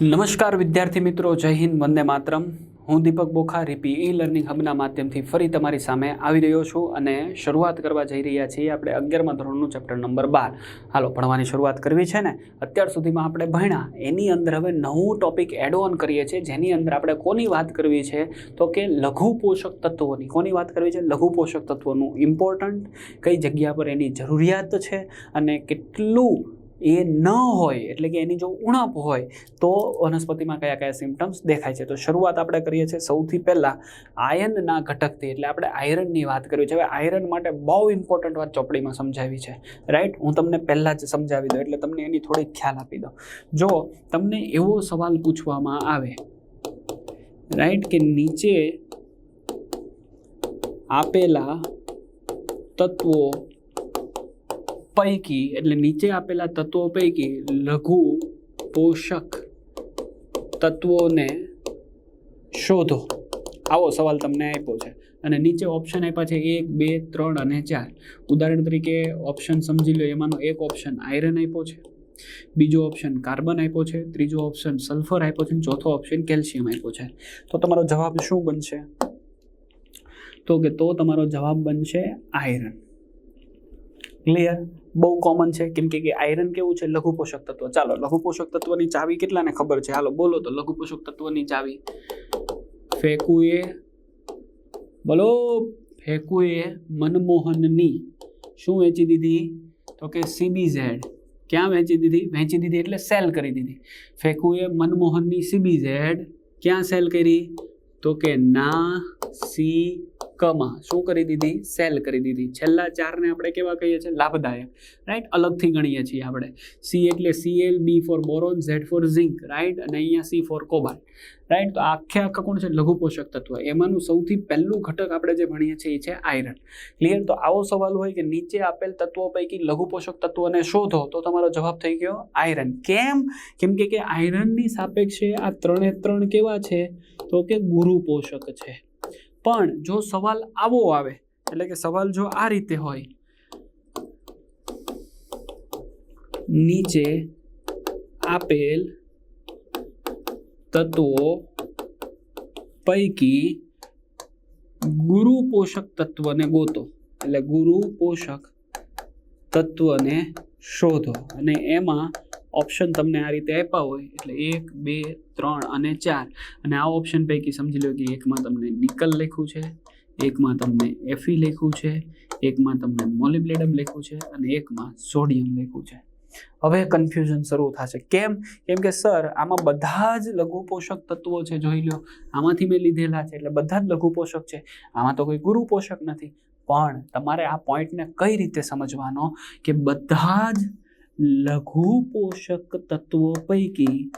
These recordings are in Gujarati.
નમસ્કાર વિદ્યાર્થી મિત્રો, જય હિન્દ, વંદે માતરમ. હું દીપક બોખા રીપી ઈ લર્નિંગ હબના માધ્યમથી ફરી તમારી સામે આવી રહ્યો છું અને શરૂઆત કરવા જઈ રહ્યા છીએ આપણે અગિયારમાં ધોરણનું ચેપ્ટર નંબર બાર. હાલો, ભણવાની શરૂઆત કરવી છે ને? અત્યાર સુધીમાં આપણે ભણ્યા. એની અંદર હવે નવું ટોપિક એડ ઓન કરીએ છીએ. જેની અંદર આપણે કોની વાત કરવી છે? તો કે લઘુ પોષક તત્વોની. કોની વાત કરવી છે? લઘુ પોષક તત્વોનું. ઇમ્પોર્ટન્ટ કઈ જગ્યા પર એની જરૂરિયાત છે અને કેટલું એ ન હોય, એટલે કે એની જો ઉણપ હોય, તો વનસ્પતિમાં કયા કયા સિમ્ટમ્સ દેખાય છે. તો શરૂઆત આપણે કરીએ છીએ સૌથી પહેલાં આયનના ઘટકથી, એટલે આપણે આયરનની વાત કરી. છે હવે આયરન માટે બહુ ઇમ્પોર્ટન્ટ વાત ચોપડીમાં સમજાવી છે. રાઈટ હું તમને પહેલાં જ સમજાવી દઉં, એટલે તમને એની થોડી ખ્યાલ આપી દઉં. જો તમને એવો સવાલ પૂછવામાં આવે રાઈટ કે નીચે આપેલા તત્વો પૈકી, એટલે નીચે આપેલા તત્વો પૈકી લઘુ પોષક તત્વોને શોધો. આવો સવાલ તમને આપ્યો છે. અને નીચે ઓપ્શન આપ્યા છે એક, બે, ત્રણ અને ચાર. ઉદાહરણ તરીકે ઓપ્શન સમજી લો, એમાંનો એક ઓપ્શન આયરન આપ્યો છે. બીજો ઓપ્શન કાર્બન આપ્યો છે. ત્રીજો ઓપ્શન સલ્ફર આપ્યો છે. અને ચોથો ઓપ્શન કેલ્શિયમ આપ્યો છે. તો તમારો જવાબ શું બનશે? તો કે તો તમારો જવાબ બનશે આયરન ક્લિયર બહુ કોમન છે. કેમ કે આયરન કેવું છે? લઘુ પોષક તત્વ. ચાલો લઘુ પોષક તત્વની ચાવી કેટલાને ખબર છે? હાલો, બોલો તો લઘુ પોષક તત્વની ચાવી. ફેકુએ, બોલો. ફેકુએ મનમોહનની શું વેચી દીધી? તો કે સીબીઝેડ. ક્યાં વેચી દીધી? વેચી દીધી એટલે સેલ કરી દીધી. ફેકુએ મનમોહનની સીબીઝેડ ક્યાં સેલ કરી? તો કે ના સી કમાં? શું કરી દીધી? સેલ કરી દીધી. છેલ્લા ચારને આપણે કેવા કહીએ છીએ? લાભદાયક. રાઈટ અલગથી ગણીએ છીએ આપણે. સી એટલે Cl B for boron Z for zinc right અને અહીંયા સી ફોર કોબાલ રાઈટ તો આખે આખા કોણ છે? લઘુ પોષક તત્વ. એમાંનું સૌથી પહેલું ઘટક આપણે જે ભણીએ છીએ એ છે આયરન ક્લિયર તો આવો સવાલ હોય કે નીચે આપેલ તત્વો પૈકી લઘુ પોષક તત્વોને શોધો, તો તમારો જવાબ થઈ ગયો આયરન કેમ? કેમ કે આયરનની સાપેક્ષે આ ત્રણે ત્રણ કેવા છે? તો કે ગુરુ પોષક છે. પણ જો સવાલ આવો આવે, એટલે કે સવાલ જો આ રીતે હોય, નીચે આપેલ તત્વો પૈકી ગુરુ પોષક તત્વને ગોતો, એટલે ગુરુ પોષક તત્વને શોધો. અને એમાં ઓપ્શન તમને આ રીતે આપ્યા હોય, એટલે એક, બે, ત્રણ અને ચાર. અને આ ઓપ્શન પૈકી સમજી લો કે એકમાં તમને નિકલ લખ્યું છે, એકમાં તમને એફી લખ્યું છે, એકમાં તમને મોલિબ્લેડમ લખ્યું છે અને એકમાં સોડિયમ લખ્યું છે. હવે કન્ફ્યુઝન શરૂ થશે. કેમ? કેમ કે સર આમાં બધા જ લઘુ પોષક તત્વો છે, જોઈ લો આમાંથી મેં લીધેલા છે, એટલે બધા જ લઘુ પોષક છે. આમાં તો કોઈ ગુરુ પોષક નથી. પણ તમારે આ પોઈન્ટને કઈ રીતે સમજવાનો? કે બધા જ લઘુ પોષક તત્વો પૈકી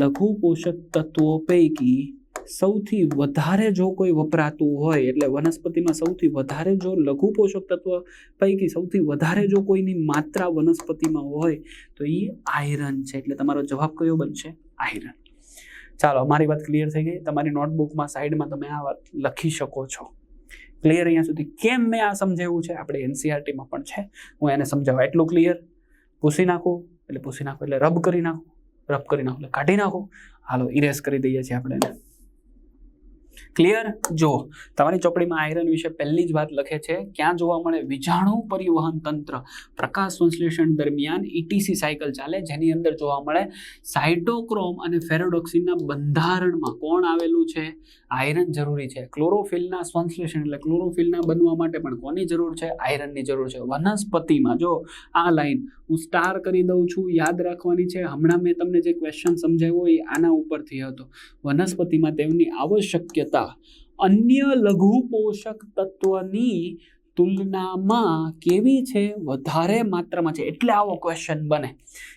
લઘુ પોષક તત્વો પૈકી સૌથી વધારે જો કોઈ વપરાતું હોય, એટલે વનસ્પતિમાં સૌથી વધારે જો લઘુ પોષક તત્વ પૈકી સૌથી વધારે જો કોઈની માત્રા વનસ્પતિમાં હોય, તો એ આયરન છે. એટલે તમારો જવાબ કયો બનશે? આયરન. ચાલો, અમારી વાત ક્લિયર થઈ ગઈ. તમારી નોટબુકમાં સાઈડમાં તમે આ વાત લખી શકો છો. ક્લિયર અહીંયા સુધી કેમ મેં આ સમજાવ્યું છે? આપણે એનસીઆરટીમાં પણ છે. હું એને સમજાવવા એટલું ક્લિયર પૂછી નાખો, એટલે પૂસી નાખો, એટલે રબ કરી નાખો રબ કરી નાખો, એટલે કાઢી નાખો. હાલો ઇરેઝ કરી દઈએ છીએ આપણે ક્લિયર જો, તમારી ચોપડીમાં આયરન વિશે પહેલી જ વાત લખે છે, ક્યાં જોવા મળે વિજાણુ પરિવહન તંત્ર? પ્રકાશ સંશ્લેષણ દરમિયાન ઇટીસી સાયકલ ચાલે, જેની અંદર જોવા મળે સાઇટોક્રોમ અને ફેરોડોક્સિનના બંધારણમાં કોણ આવેલું છે? આયરન જરૂરી છે. ક્લોરોફિલના સંશ્લેષણ એટલે ક્લોરોફિલના બનવા માટે પણ કોની જરૂર છે? આયરનની જરૂર છે. વનસ્પતિમાં, જો આ લાઈન હું સ્ટાર કરી દઉં છું, યાદ રાખવાની છે, હમણાં મેં તમને જે ક્વેશ્ચન સમજાવ્યો એ આના ઉપરથી હતો. વનસ્પતિમાં તેમની આવશ્યકતા અન્ય લઘુ પોષક તત્વની તુલનામાં કેવી છે? વધારે માત્રામાં છે. એટલે આવો ક્વેશ્ચન બને.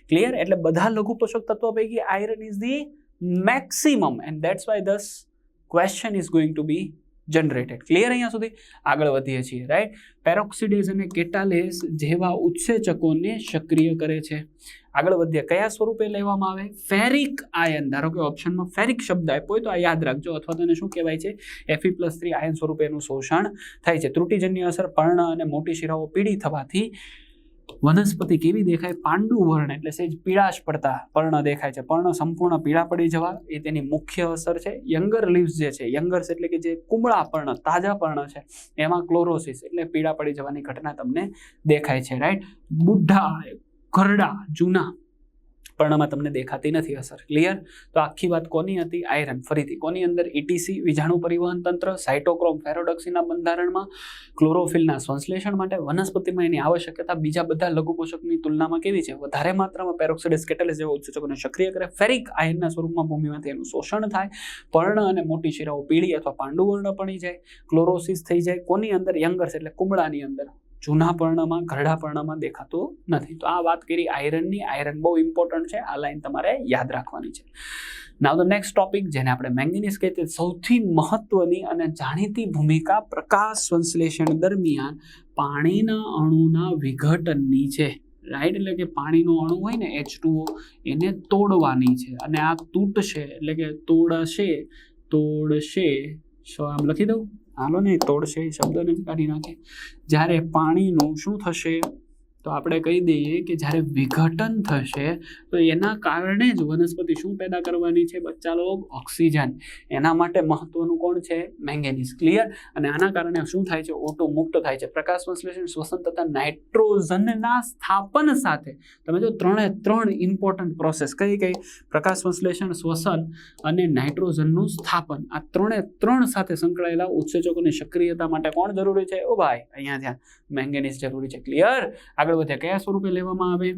ક્લિયર એટલે બધા લઘુ પોષક તત્વો પૈકી iron is the maximum and that's why this question is going to be generated clear અહીંયા સુધી? આગળ વધીએ છીએ રાઈટ પેરોક્સિડેઝ અને કેટાલેઝ જેવા ઉત્સેચકોને સક્રિય કરે છે. આગળ વધીએ, કયા સ્વરૂપે લેવામાં આવે? ફેરિક આયન ધારો કે ઓપ્શનમાં ફેરિક શબ્દ આપ્યો હોય તો આ યાદ રાખજો, અથવા તો એને શું કહેવાય છે? એફી પ્લસ થ્રી આયન સ્વરૂપે એનું શોષણ થાય છે. ત્રુટિજન્ય અસર પર્ણ અને મોટી શિરાઓ પીળી થવાથી વનસ્પતિ કેવી દેખાય? પાંડુ વર્ણ એટલે સહેજ પીળાશ પડતા પર્ણ દેખાય છે. પર્ણ સંપૂર્ણ પીળા પડી જવા એ તેની મુખ્ય અસર છે. યંગર લીવ્સ જે છે, યંગર્સ એટલે કે જે કુમળા પર્ણ, તાજા પર્ણ છે, એમાં ક્લોરોસિસ એટલે પીળા પડી જવાની ઘટના તમને દેખાય છે રાઈટ બુઢા, ઘરડા, જૂના પર્ણમાં તમને દેખાતી નથી અસર. ક્લિયર તો આખી વાત કોની હતી? આયરન ફરીથી, કોની અંદર? ઇટીસી વિજાણુ પરિવહન તંત્ર સાયટોક્રોમ ફેરોડોક્સીના બંધારણમાં ક્લોરોફિલના સંશ્લેષણ માટે, વનસ્પતિમાં એની આવશ્યકતા, બીજા બધા લઘુપોષકની તુલનામાં કેવી છે? વધારે માત્રામાં પેરોક્સિડસ કેટેલિસ જેવા ઉત્સેચકોને સક્રિય કરે ફેરિક આયનના સ્વરૂપમાં ભૂમિમાંથી એનું શોષણ થાય, પર્ણ અને મોટી શિરાઓ પીળી અથવા પાંડુવર્ણ પડી જાય ક્લોરોસિસ થઈ જાય, કોની અંદર? યંગર્સ એટલે કુમળાની અંદર. જૂના પર્ણમાં, ઘરડા પર્ણમાં દેખાતું નથી. તો આ વાત કરી આયરનની આયરન બહુ ઇમ્પોર્ટન્ટ છે. આ લાઈન તમારે યાદ રાખવાની છે. નાવ ધ નેક્સ્ટ ટોપિક જેને આપણે મેંગેનીઝ કહીએ છીએ સૌથી મહત્વની અને જાણીતી ભૂમિકા પ્રકાશ સંશ્લેષણ દરમિયાન પાણીના અણુના વિઘટનની છે. રાઈટ એટલે કે પાણીનો અણુ હોય ને એચ ટુઓ એને તોડવાની છે. અને આ તૂટશે, એટલે કે તોડશે તોડશે. સો આમ લખી દઉં? હાલો ને તોડશે શબ્દને જ કાઢી નાખે. જ્યારે પાણીનું શું થશે? તો આપણે કહી દઈએ કે જ્યારે વિઘટન થશે, તો એના કારણે જ વનસ્પતિ શું પેદા કરવાની છે? બચ્ચા લોગ ઓક્સિજન. એના માટે મહત્વનું કોણ છે? મેંગેનીઝ. ક્લિયર અને આના કારણે શું થાય છે? ઓટો મુક્ત થાય છે. પ્રકાશ સંશ્લેષણ શ્વસન તથા નાઇટ્રોજનના સ્થાપન સાથે. તમે જો ત્રણે ત્રણ ઇમ્પોર્ટન્ટ પ્રોસેસ કઈ કઈ? પ્રકાશ સંશ્લેષણ શ્વસન અને નાઇટ્રોજનનું સ્થાપન. આ ત્રણે ત્રણ સાથે સંકળાયેલા ઉત્સેચકોની સક્રિયતા માટે કોણ જરૂરી છે? ઓ ભાઈ, અહીંયા ત્યાં મેંગેનીઝ જરૂરી છે. ક્લિયર આગળ વધે કયા સ્વરૂપે લેવામાં આવે?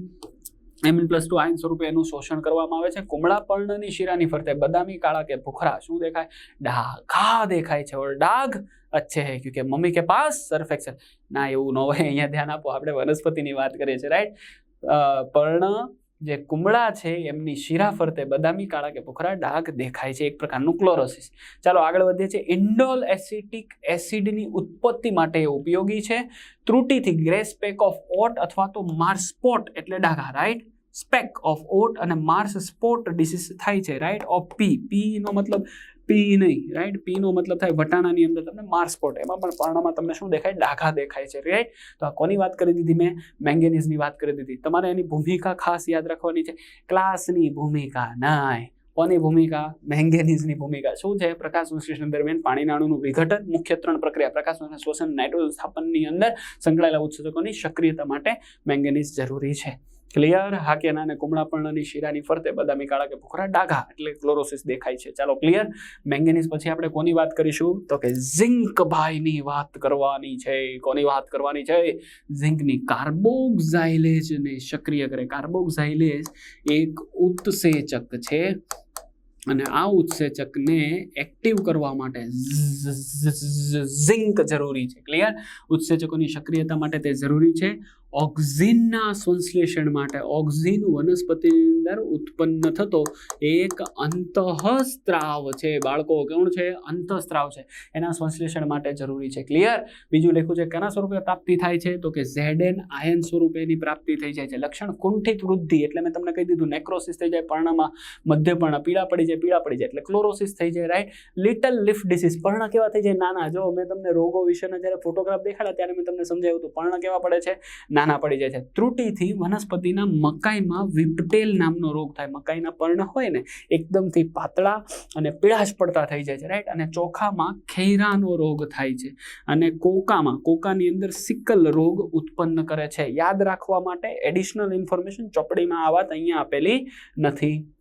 એમિન પ્લસ ટુ આયન સ્વરૂપે એનું શોષણ કરવામાં આવે છે? કુમળા પર્ણની શિરાની ફરતે બદામી, કાળા કે ભૂખરા, શું દેખાય? ડાઘા દેખાય છે. ઓર ડાઘ અચ્છે હે કે મમ્મી કે પાસ સર્ફ એક્સેલ ના, એવું ન હોય, અહીંયા ધ્યાન આપો. આપણે વનસ્પતિની વાત કરીએ છીએ રાઈટ પર્ણ જે કુમળા છે એમની શિરા ફરતે બદામી કાળા કે ભૂખરા ડાઘ દેખાય છે. એક પ્રકારનું ક્લોરોસિસ. ચાલો આગળ વધીએ છીએ. ઇન્ડોલ એસિટિક એસિડની ઉત્પત્તિ માટે એ ઉપયોગી છે. ત્રુટિથી ગ્રેસ સ્પેક ઓફ ઓટ અથવા તો માર્સપોટ એટલે ડાઘા રાઈટ સ્પેક ઓફ ઓટ અને માર્સ સ્પોટ ડિસીઝ થાય છે રાઈટ ઓફ પી. પીનો મતલબ પી નહીં રાઈટ પી નો મતલબ થાય વટાણાની અંદર તમને માર્સપોટ એમાં, પણ પર્ણામાં તમને શું દેખાય? ડાઘા દેખાય છે રાઈટ તો આ કોની વાત કરી દીધી મેં? મેંગેનીઝની વાત કરી દીધી. તમારે એની ભૂમિકા ખાસ યાદ રાખવાની છે. ક્લાસની ભૂમિકા નાય. કોની ભૂમિકા? મેંગેનીઝની ભૂમિકા. શું છે? પ્રકાશ સંશ્લેષણ દરમિયાન પાણીના વિઘટન, મુખ્ય ત્રણ પ્રક્રિયા. પ્રકાશ શ્વસન નાઇટ્રોજન સ્થાપનની અંદર સંકળાયેલા ઉત્સેચકોની સક્રિયતા માટે મેંગેનીઝ જરૂરી છે. ક્લિયર હા કે ના અને કુમળા શિરાની ફરતે બદામી કાળા કે ભૂખરા ડાઘા એટલે ક્લોરોસિસ દેખાય છે. ચાલો ક્લિયર મેંગેનીઝ પછી આપણે કોની વાત કરીશું? તો કે ઝિંક ભાઈની વાત કરવાની છે. કોની વાત કરવાની છે? ઝિંકની કાર્બોક્સાઇલેજને સક્રિય કરે. કાર્બોક્સાઇલેજ એક ઉત્સેચક છે અને આ ઉત્સેચકને એક્ટિવ કરવા માટે ઝિંક જરૂરી છે ક્લિયર ઉત્સેચકોની સક્રિયતા માટે તે જરૂરી છે ઓક્ઝિનના સંશ્લેષણ માટે ઓક્ઝિન વનસ્પતિની અંદર ઉત્પન્ન થતો એક અંતઃસ્ત્રાવ છે. બાળકો, કોણ છે? અંતઃસ્ત્રાવ છે. એના સંશ્લેષણ માટે જરૂરી છે. ક્લિયર બીજું લખ્યું છે, કેના સ્વરૂપે પ્રાપ્તિ થાય છે? તો કે ઝેડેન આયન સ્વરૂપે એની પ્રાપ્તિ થઈ જાય છે. લક્ષણ કુંઠિત વૃદ્ધિ, એટલે મેં તમને કહી દીધું નેક્રોસિસ થઈ જાય, પર્ણમાં મધ્યપર્ણ, પીળા પડી જાય, પીળા પડી જાય, એટલે ક્લોરોસિસ થઈ જાય રાઈટ લિટલ લિફ ડિસીઝ પર્ણ કેવા થઈ જાય? નાના. જો મેં તમને રોગો વિશેના જ્યારે ફોટોગ્રાફ દેખાડ્યા, ત્યારે મેં તમને સમજાવ્યું હતું, પર્ણ કેવા પડે છે? નાના પડી જાય છે. ત્રુટિથી વનસ્પતિના મકાઈમાં વિપટેલ નામનો રોગ થાય. મકાઈના પર્ણ હોય ને, એકદમથી પાતળા અને પીળાશ પડતા થઈ જાય છે રાઈટ અને ચોખામાં ખૈરાનો રોગ થાય છે. અને કોકામાં, કોકાની અંદર સિકલ રોગ ઉત્પન્ન કરે છે. યાદ રાખવા માટે એડિશનલ ઇન્ફોર્મેશન ચોપડીમાં આ વાત અહીંયા આપેલી નથી.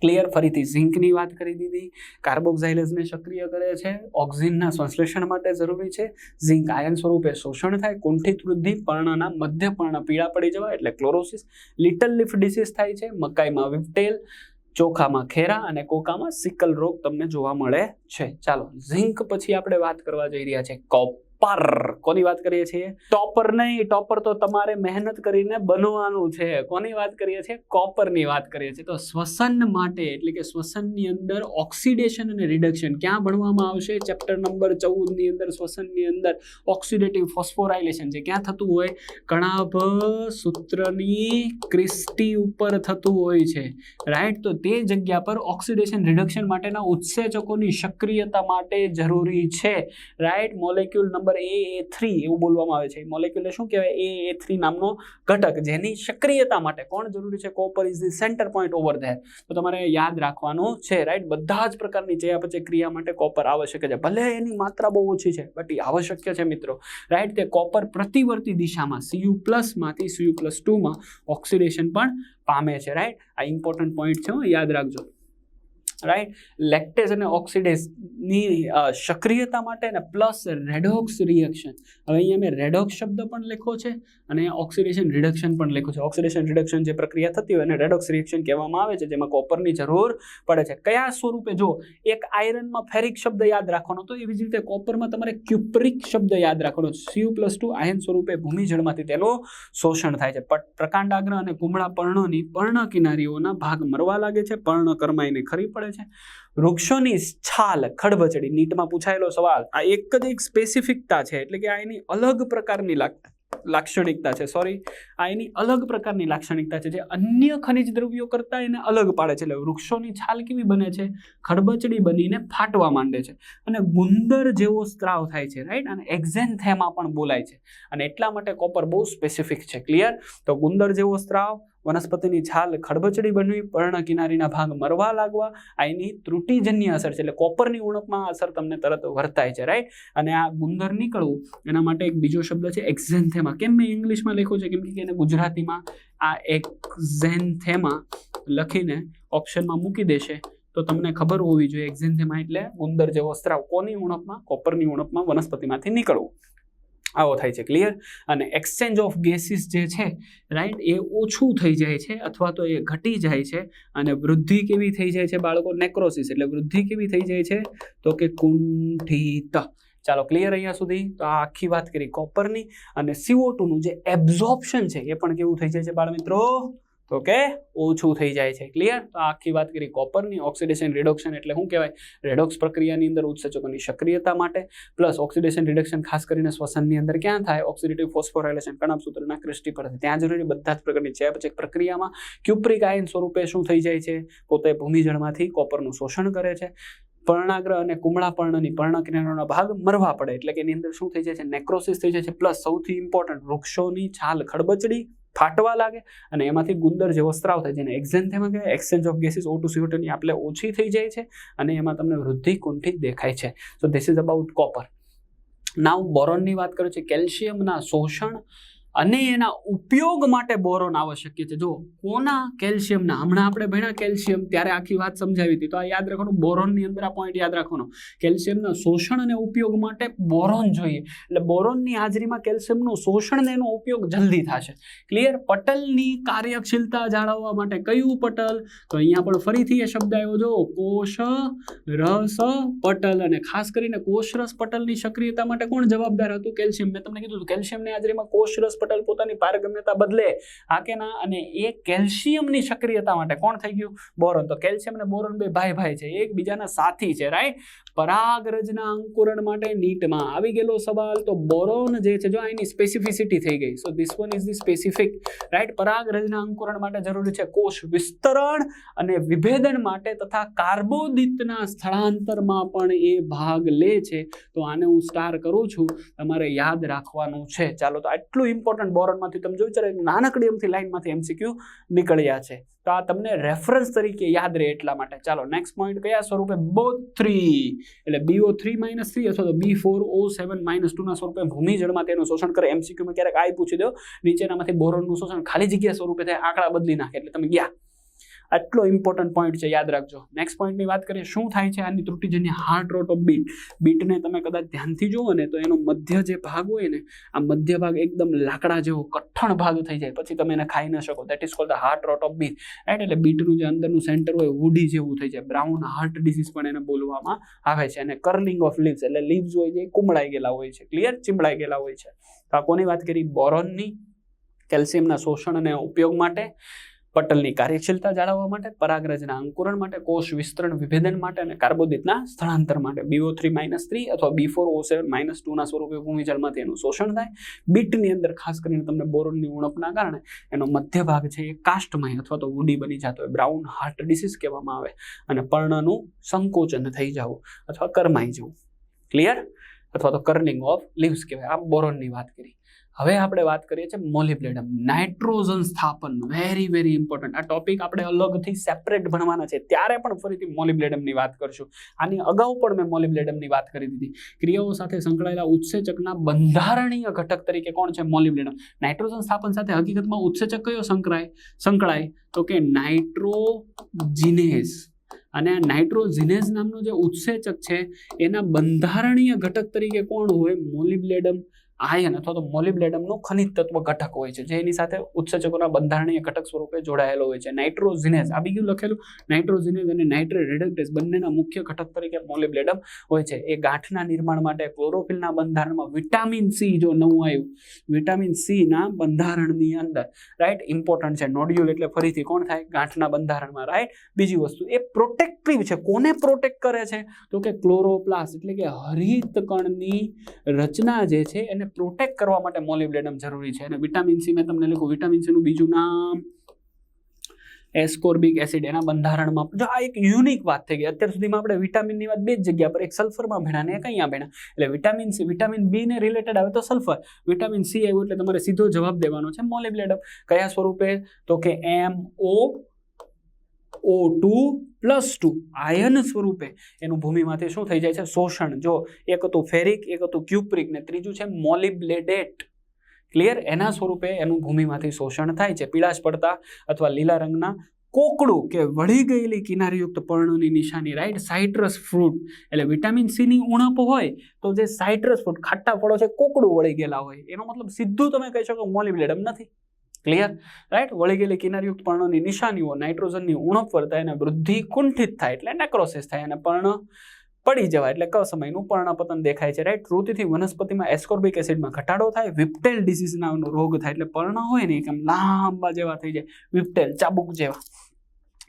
ક્લિયર ફરીથી ઝિંકની વાત કરી દીધી. કાર્બોક્સાઇલેઝને સક્રિય કરે છે. ઓક્સિજનના સંશ્લેષણ માટે જરૂરી છે. ઝિંક આયન સ્વરૂપે શોષણ થાય, કુંઠિત વૃદ્ધિ, પર્ણના મધ્ય પર્ણ પીળા પડી જવા એટલે ક્લોરોસિસ લિટલ લીફ ડિસીઝ થાય છે. મકાઈમાં વિપટેલ, ચોખામાં ખેરા અને કોકામાં સિકલ રોગ તમને જોવા મળે છે. ચાલો ઝિંક પછી આપણે વાત કરવા જઈ રહ્યા છે. Copper. કોની વાત કરીએ છીએ? ટોપર નહીં, ટોપર તો તમારે મહેનત કરીને બનવાનું છે. કોની વાત કરીએ છીએ? કોપરની વાત કરીએ છીએ. તો શ્વસન માટે, એટલે કે શ્વસનની અંદર ઓક્સિડેશન અને રિડક્શન ક્યાં ભણવામાં આવશે? ચેપ્ટર નંબર ચૌદની અંદર, શ્વસનની અંદર ઓક્સિડેટિવ ફોસ્ફોરાઇલેશન છે. ક્યાં થતું હોય? કણાભ સૂત્રની ક્રિસ્ટી ઉપર થતું હોય છે. રાઈટ? તો તે જગ્યા પર ઓક્સિડેશન, રિડક્શન માટેના ઉત્સેચકોની સક્રિયતા માટે જરૂરી છે. રાઈટ? મોલેક્યુલ નંબર કોપર એ એ થ્રી એવું બોલવામાં આવે છે. મોલેક્યુલને શું કહેવાય? એ એ થ્રી નામનો ઘટક જેની સક્રિયતા માટે કોણ જરૂરી છે? Copper is the center point over there તો તમારે યાદ રાખવાનું છે રાઈટ બધા જ પ્રકારની ચયાપચય ક્રિયા માટે કોપર આવશ્યક છે. ભલે એની માત્રા બહુ ઓછી છે બટ એ આવશ્યક છે મિત્રો. રાઈટ તે કોપર પ્રતિવર્તી દિશામાં સીયુ પ્લસમાંથી સીયુ પ્લસ ટુમાં ઓક્સિડેશન પણ પામે છે રાઈટ આ ઇમ્પોર્ટન્ટ પોઈન્ટ છે યાદ રાખજો. રાઈટ લેક્ટેઝ અને ઓક્સિડેઝની સક્રિયતા માટે ને પ્લસ રેડોક્સ રિએક્શન હવે અહીંયા મેં રેડોક્સ શબ્દ પણ લખ્યો છે અને ઓક્સિડેશન રિડક્શન પણ લખ્યું છે. ઓક્સિડેશન રિડક્શન જે પ્રક્રિયા થતી હોય એને રેડોક્સ રિએક્શન કહેવામાં આવે છે, જેમાં કોપરની જરૂર પડે છે. કયા સ્વરૂપે? જો એક આયરનમાં ફેરિક શબ્દ યાદ રાખવાનો, તો એવી જ રીતે કોપરમાં તમારે ક્યુપ્રિક શબ્દ યાદ રાખવાનો. સીયુ પ્લસ ટુ આયન સ્વરૂપે ભૂમિજળમાંથી તેનું શોષણ થાય છે. પ્રકાંડાગ્ર અને કુમળા પર્ણોની પર્ણ કિનારીઓના ભાગ મરવા લાગે છે. પર્ણ કરમાઈને ખરી પડે છે. વૃક્ષોની છાલ, ખડબચડી, નીટમાં પૂછાયેલો સવાલ, આ એક જ એક સ્પેસિફિકતા છે, એટલે કે આ એની અલગ પ્રકારની લાક્ષણિકતા છે સોરી આ એની અલગ પ્રકારની લાક્ષણિકતા છે, જે અન્ય ખનિજ દ્રવ્યો કરતાં એને અલગ પાડે છે, એટલે વૃક્ષોની છાલ કેવી બને છે? ખડબચડી બનીને ફાટવા માંડે છે. અને ગુંદર જેવો સ્ત્રાવ થાય છે રાઈટ અને એક્ઝેન્થેમા પણ બોલાય છે. અને એટલા માટે કોપર બહુ સ્પેસિફિક છે ક્લિયર તો ગુંદર જેવો સ્ત્રાવ વનસ્પતિની છાલ ખડબચડી બનવી, પર્ણ કિનારીના ભાગ મરવા લાગવા, આ એની ત્રુટિજન્ય અસર છે. એટલે કોપરની ઉણપમાં અસર તમને તરત વર્તાય છે રાઈટ અને આ ગુંદર નીકળવું, એના માટે એક બીજો શબ્દ છે એક્ઝેન્થેમા કેમ મેં ઇંગ્લિશમાં લખ્યું છે? કેમ કે એને ગુજરાતીમાં આ એક્ઝેન્થેમા લખીને ઓપ્શનમાં મૂકી દેશે. તો તમને ખબર હોવી જોઈએ એક્ઝેન્થેમા એટલે ગુંદર જેવો સ્ત્રાવ કોની ઉણપમાં? કોપરની ઉણપમાં વનસ્પતિમાંથી નીકળવું. આવો થાય છે ક્લિયર અને એક્સચેન્જ ઓફ ગેસીસ જે છે રાઈટ એ ઓછું થઈ જાય છે અથવા તો એ ઘટી જાય છે અને વૃદ્ધિ કેવી થઈ જાય છે બાળકો? નેક્રોસિસ એટલે વૃદ્ધિ કેવી થઈ જાય છે? તો કે કુંઠિત. ચાલો ક્લિયર અહીંયા સુધી? તો આ આખી વાત કરી કોપરની અને સીઓ ટુનું જે એબ્ઝોર્પ્શન છે, એ પણ કેવું થઈ જાય છે બાળ મિત્રો તો કે ઓછું થઈ જાય છે. ક્લિયર તો આખી વાત કરી કોપરની ઓક્સિડેશન રિડક્શન એટલે શું કહેવાય? રેડોક્સ પ્રક્રિયાની અંદર ઉત્સેચકોની સક્રિયતા માટે પ્લસ ઓક્સિડેશન રિડક્શન ખાસ કરીને શ્વસનની અંદર ક્યાં થાય? ઓક્સિડેટિવ ફોસ્ફોરાઇલેશન કણપસૂત્રના ક્રિસ્ટી પર ત્યાં જરૂરી બધા જ પ્રકારની ચયાપચય પ્રક્રિયામાં ક્યુપ્રિક આયન સ્વરૂપે શું થઈ જાય છે? પોતે ભૂમિજળમાંથી કોપરનું શોષણ કરે છે. પર્ણાગ્ર અને કુમળા પર્ણની પર્ણ ભાગ મરવા પડે. એટલે કે એની અંદર શું થઈ જાય છે? નેક્રોસિસ થઈ જાય છે. પ્લસ સૌથી ઇમ્પોર્ટન્ટ વૃક્ષોની છાલ ખડબચડી ફાટવા લાગે અને એમાંથી ગુંદર જેવો સ્ત્રાવ થાય જેને એક્ઝેન્થેમા કહેવાય. Exchange of gases O two સીઓટની આપણે ઓછી થઈ જાય છે અને એમાં તમને વૃદ્ધિ કુંઠિત દેખાય છે. So this is about copper now બોરોનની વાત કરું છે. કેલ્શિયમના શોષણ અને એના ઉપયોગ માટે બોરોન આવશ્યક છે. જો કોના કેલ્શિયમના, હમણાં આપણે ભણ્યા કેલ્શિયમ, ત્યારે આખી વાત સમજાવી હતી. તો આ યાદ રાખવાનું બોરોનની અંદર આ પોઈન્ટ યાદ રાખવાનો. કેલ્શિયમના શોષણ અને ઉપયોગ માટે બોરોન જોઈએ. એટલે બોરોનની હાજરીમાં કેલ્શિયમનું શોષણ ને એનો ઉપયોગ જલ્દી થશે. ક્લિયર પટલની કાર્યશીલતા જાળવવા માટે કયું પટલ? તો અહીંયા પણ ફરીથી એ શબ્દ આવ્યો, જો કોષ, રસ, પટલ. અને ખાસ કરીને કોષરસ પટલની સક્રિયતા માટે કોણ જવાબદાર હતું? કેલ્શિયમ. મેં તમને કીધું કેલ્શિયમની હાજરીમાં કોષરસ પટલ પોતાની પારગમ્યતા બદલે આકેના અને એ કેલ્શિયમની સક્રિયતા માટે કોણ થઈ ગયું? બોરોન. તો કેલ્શિયમ અને બોરોન બે ભાઈ ભાઈ છે. એકબીજાના સાથી છે રાઈટ પરાગરજના અંકુરણ માટે નીટમાં આવી ગયેલો સવાલ. તો બોરોન જે છે, જો એની સ્પેસિફિસિટી થઈ ગઈ. So this one is the specific right પરાગરજના અંકુરણ માટે જરૂરી છે કોષ વિસ્તરણ અને વિભેદન માટે તથા કાર્બોદિતના સ્થળાંતરમાં પણ એ ભાગ લે છે. તો આને હું સ્ટાર કરું છું. તમારે યાદ રાખવાનું છે. ચાલો, તો આટલું ઇમ્પોર્ટન્ટ બોરોનમાંથી તમે જોઈ એક નાનકડી એમથી લાઇનમાંથી એમસીક્યુ નીકળ્યા છે. તો આ તમને રેફરન્સ તરીકે યાદ રહે એટલા માટે. ચાલો નેક્સ્ટ પોઈન્ટ કયા સ્વરૂપે? બો થ્રી એટલે બીઓ થ્રી માઇનસ થ્રી અથવા તો બી ફોર ઓ સેવન માઇનસ ટુના સ્વરૂપે ભૂમિજળમાં તેનું શોષણ કરે. એમસીક્યુમાં ક્યારેક આઈ પૂછી દો. નીચેનામાંથી બોરોનનું શોષણ ખાલી જગ્યા સ્વરૂપે થાય, આંકડા બદલી નાખે. એટલે તમે ગયા. આટલો ઇમ્પોર્ટન્ટ પોઈન્ટ છે, યાદ રાખજો. નેક્સ્ટ પોઈન્ટની વાત કરીએ, શું થાય છે આની ત્રુટિજન્ય હાર્ટ રોટ ઓફ બીટ બીટને તમે કદાચ ધ્યાનથી જુઓ ને, તો એનો મધ્ય જે ભાગ હોય ને, આ મધ્ય ભાગ એકદમ લાકડા જેવો કઠણ ભાગ થઈ જાય. પછી તમે એને ખાઈ ન શકો. That is called the heart rot of beet right એટલે બીટનું જે અંદરનું સેન્ટર હોય વુડી જેવું થઈ જાય. બ્રાઉન હાર્ટ ડિસીઝ પણ એને બોલવામાં આવે છે. અને કર્લિંગ ઓફ લીવ્સ એટલે લીવ્સ હોય છે કુમળાઈ ગયેલા હોય છે. ક્લિયર ચીમળાઈ ગયેલા હોય છે. તો આ કોની વાત કરી? બોરોનની કેલ્શિયમના શોષણ અને ઉપયોગ માટે. પટલની કાર્યશીલતા જાળવવા માટે, પરાગરજના અંકુરણ માટે, કોષ વિસ્તરણ વિભેદન માટે અને કાર્બોદિતના સ્થળાંતર માટે. બીઓ થ્રી માઇનસ થ્રી અથવા બી ફોર ઓ સેવન માઇનસ ટુના સ્વરૂપે ભૂમિજળમાંથી એનું શોષણ થાય. બીટની અંદર ખાસ કરીને તમને બોરોનની ઉણપના કારણે એનો મધ્ય ભાગ છે એ કાસ્ટમય અથવા તો વુડી બની જતો હોય. બ્રાઉન હાર્ટ ડિસીઝ કહેવામાં આવે. અને પર્ણનું સંકોચન થઈ જવું અથવા કરમાઈ જવું. ક્લિયર અથવા તો કર્લિંગ ઓફ લીવ્સ કહેવાય. આ બોરોનની વાત કરી. હવે આપણે વાત કરીએ છીએ મોલિબ્લેડમ નાઇટ્રોજન સ્થાપન વેરી વેરી ઇમ્પોર્ટન્ટ આ ટોપિક આપણે અલગથી સેપરેટ ભણવાના છે. ત્યારે પણ ફરીથી મોલિબ્લેડમની વાત કરશું. આની અગાઉ પણ મેં મોલિબ્લેડમની વાત કરી દીધી. ક્રિયાઓ સાથે સંકળાયેલા ઉત્સેચકના બંધારણીય ઘટક તરીકે કોણ છે? મોલિબ્લેડમ નાઇટ્રોજન સ્થાપન સાથે હકીકતમાં ઉત્સેચક કયો સંકળાય? સંકળાય તો કે નાઇટ્રોજિનેઝ અને આ નાઇટ્રોજિનેઝ નામનો જે ઉત્સેચક છે એના બંધારણીય ઘટક તરીકે કોણ હોય? મોલિબ્લેડમ આયન અથવા તો મોલિબ્લેડમનો ખનિજ તત્વ ઘટક હોય છે, જે એની સાથે ઉત્સેચકોના બંધારણીય ઘટક સ્વરૂપે જોડાયેલો હોય છે. નાઇટ્રોઝિનેઝ આ બીજું લખેલું? નાઇટ્રોઝિનેઝ અને નાઇટ્રેટ રિડક્ટેઝ બંનેના મુખ્ય ઘટક તરીકે મોલિબ્લેડમ હોય છે. એ ગાંઠના નિર્માણ માટે, ક્લોરોફિલના બંધારણમાં વિટામિન સી જો નવું આવ્યું, વિટામિન સીના બંધારણની અંદર રાઈટ ઇમ્પોર્ટન્ટ છે. નોડ્યુલ એટલે ફરીથી કોણ થાય? ગાંઠના બંધારણમાં રાઈટ બીજી વસ્તુ, એ પ્રોટેક્ટિવ છે. કોને પ્રોટેક્ટ કરે છે? તો કે ક્લોરોપ્લાસ્ટ એટલે કે હરિત કણની રચના જે છે, એને પ્રોટેક્ટ કરવા માટે મોલિબ્લેડમ જરૂરી છે. અને વિટામિન સી મેં તમને લખ્યું વિટામિન સીનું બીજું નામ એસ્કોર્બિક એસિડ એના બંધારણમાં જો આ એક યુનિક વાત થઈ ગઈ. અત્યાર સુધીમાં આપણે વિટામિનની વાત બે જ જગ્યા પર, એક સલ્ફરમાં ભેણા ને એક અહીંયા ભેણા એટલે વિટામિન સી વિટામિન બી ને રિલેટેડ આવે તો સલ્ફર વિટામિન સી આવ્યું એટલે તમારે સીધો જવાબ દેવાનો છે મોલિબ્લેડમ કયા સ્વરૂપે? તો કે M O O two plus two ion સ્વરૂપે એનું ભૂમિમાંથી શું થઈ જાય છે? શોષણ. જો એક હતું ફેરિક, એક હતું ક્યુપ્રિક ને ત્રીજું છે મોલિબ્લેડેટ. ક્લિયર એના સ્વરૂપે એનું ભૂમિમાંથી શોષણ થાય છે. પીળાશ પડતા અથવા લીલા રંગના કોકડું કે વળી ગયેલી કિનારીયુક્ત પર્ણોની નિશાની રાઈટ સાઇટ્રસ ફ્રૂટ એટલે વિટામિન સીની ઉણપ હોય તો જે સાઇટ્રસ ફ્રૂટ ખાટા ફળો છે, કોકડું વળી ગયેલા હોય. એનો મતલબ સીધું તમે કહી શકો મોલિબ્લેડમ નથી. ક્લિયર રાઈટ વળી ગયેલી કિનારયુક્ત પર્ણની નિશાનીઓ નાઇટ્રોજનની ઉણપ વર્તાય અને વૃદ્ધિ કુંઠિત થાય એટલે નેક્રોસિસ થાય અને પર્ણ પડી જવાય એટલે ક સમયનું પર્ણપતન દેખાય છે. રાઈટ ઋતુથી વનસ્પતિમાં એસ્કોર્બિક એસિડમાં ઘટાડો થાય વિપ્ટેલ ડિસીઝ નામનો રોગ થાય એટલે પર્ણ હોય ને એકદમ લાંબા જેવા થઈ જાય. વિપ્ટેલ ચાબુક જેવા.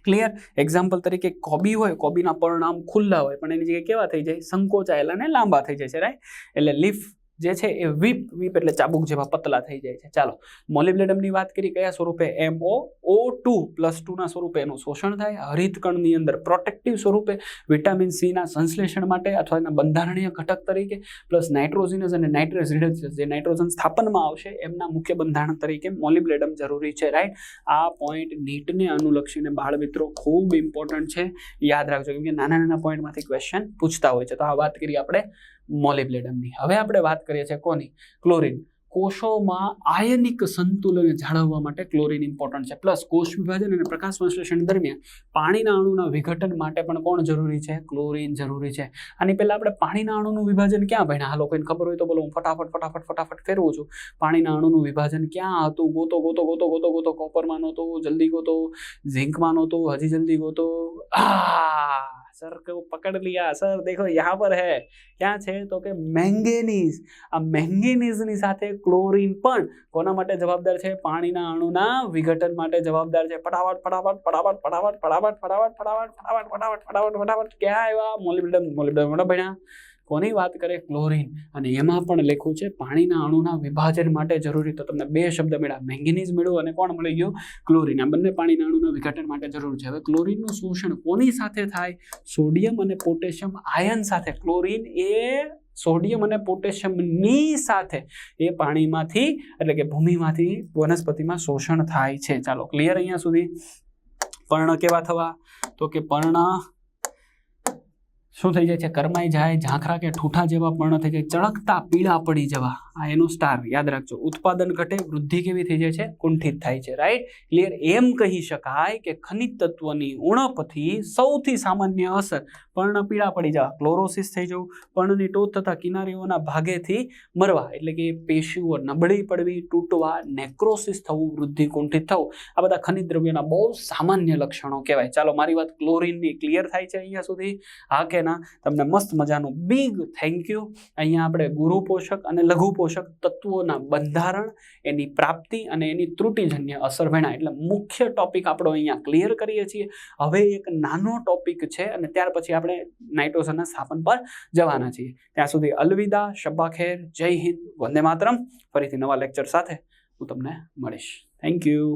ક્લિયર એક્ઝામ્પલ તરીકે કોબી હોય કોબીના પર્ણ આમ ખુલ્લા હોય પણ એની જગ્યાએ કેવા થઈ જાય? સંકોચાયેલા ને લાંબા થઈ જાય છે. રાઈટ એટલે લીફ જે છે એ વીપ વીપ એટલે ચાબુક જેવા પતલા થઈ જાય છે. ચાલો, મોલિબ્લેડમની વાત કરી, કયા સ્વરૂપે? M O O two plus ટુના સ્વરૂપે એનું શોષણ થાય. હરિતકણની અંદર પ્રોટેક્ટિવ સ્વરૂપે વિટામિન સીના સંશ્લેષણ માટે અથવા એના બંધારણીય ઘટક તરીકે પ્લસ નાઇટ્રોજિનસ અને નાઇટ્રસ રિડક્શન જે નાઇટ્રોજન સ્થાપનમાં આવશે, એમના મુખ્ય બંધારણ તરીકે મોલિબ્લેડમ જરૂરી છે રાઈટ આ પોઈન્ટ નીટને અનુલક્ષીને બાળ મિત્રો ખૂબ ઇમ્પોર્ટન્ટ છે. યાદ રાખજો, કેમ કે નાના નાના પોઈન્ટમાંથી ક્વેશ્ચન પૂછતા હોય છે. તો આ વાત કરી આપણે મોલિબ્લેડમની. હવે આપણે વાત કરીએ છીએ કોની? ક્લોરિન. કોષોમાં આયનિક સંતુલન જાળવવા માટે ક્લોરિન ઇમ્પોર્ટન્ટ છે. પ્લસ કોષ વિભાજન અને પ્રકાશ સંશ્લેષણ દરમિયાન પાણીના અણુના વિઘટન માટે પણ કોણ જરૂરી છે? ક્લોરિન જરૂરી છે. આની પહેલાં આપણે પાણીના અણુનું વિભાજન ક્યાં ભણ્યા? આ લોકોને ખબર હોય તો બોલો. હું ફટાફટ ફટાફટ ફટાફટ ફેરવું છું. પાણીના અણુનું વિભાજન ક્યાં હતું? ગોતો ગોતો ગોતો ગોતો ગોતો. કોપરમાં નહોતો, જલ્દી ગોતો. ઝિંકમાં નહોતું, હજી જલ્દી ગોતો. આ સર को पकड़ लिया सर देखो यहाँ पर है ક્યાં છે તો કે મેંગેનીઝ આ મેંગેનીઝની સાથે ક્લોરીન પણ કોના માટે જવાબદાર છે પાણીના અણુના વિઘટન માટે જવાબદાર છે ફટાફટ ફટાફટ ફટાફટ ફટાફટ ફટાફટ ફટાફટ ફટાફટ ફટાફટ ફટાફટ ફટાફટ ફટાફટ ક્યાં આવ્યા મોલિબ્લેડમ મોલિબ્લેડમ મોટા ભણ્યા કોની વાત કરે? ક્લોરીન. અને એમાં પણ લખ્યું છે, પાણીના અણુના વિભાજન માટે જરૂરી, તો તમને બે શબ્દ મળ્યા. મેંગેનીઝ મળ્યું અને કોણ મળી ગયું? ક્લોરીન. આ બંને પાણીના અણુના વિઘટન માટે જરૂર છે. હવે ક્લોરીનનું શોષણ કોની સાથે થાય? સોડિયમ અને પોટેશિયમ આયન સાથે. ક્લોરીન એ સોડિયમ અને પોટેશિયમની સાથે એ પાણીમાંથી, એટલે કે ભૂમિમાંથી વનસ્પતિમાં શોષણ થાય છે. ચાલો, ક્લિયર અહીંયા સુધી? પર્ણ કેવા થવા? તો કે પર્ણ શું થઈ જાય છે? કરમાઈ જાય, ઝાંખરા કે ઠૂઠા જેવા પર્ણ થઈ જાય, ચળકતા પીળા પડી જવા. આ એનું સ્ટાર યાદ રાખજો. ઉત્પાદન ઘટે, વૃદ્ધિ કેવી થઈ જાય છે? કુંઠિત થાય છે રાઈટ ક્લિયર એમ કહી શકાય કે ખનિજ તત્વની ઉણપથી સૌથી સામાન્ય અસર, પર્ણ પીળા પડી જવા, ક્લોરોસિસ થઈ જવું, પર્ણની ટોચ તથા કિનારીઓના ભાગેથી મરવા, એટલે કે પેશીઓ નબળી પડવી, તૂટવા, નેક્રોસિસ થવું, વૃદ્ધિ કુંઠિત થવું. આ બધા ખનિજ દ્રવ્યોના બહુ સામાન્ય લક્ષણો કહેવાય. ચાલો, મારી વાત ક્લોરીનની ક્લિયર થાય છે અહીંયા સુધી? હા કે ના, તમને મસ્ત મજાનું બિગ થેન્ક યુ અહીંયા આપણે ગુરુ પોષક અને લઘુ પોષક તત્વોના બંધારણ, એની પ્રાપ્તિ અને એની ત્રુટિજન્ય અસર ભણ્યા એટલે મુખ્ય ટોપિક આપણો અહીંયા ક્લિયર કરીએ છીએ. હવે એક નાનો ટોપિક છે અને ત્યાર પછી આપણે નાઇટ્રોજનના સ્થાપન પર જવાના છીએ. ત્યાં સુધી અલવિદા શબ્બા ખેર જય હિન્દ, વંદે માતરમ. ફરીથી નવા લેક્ચર સાથે હું તમને મળીશ. Thank you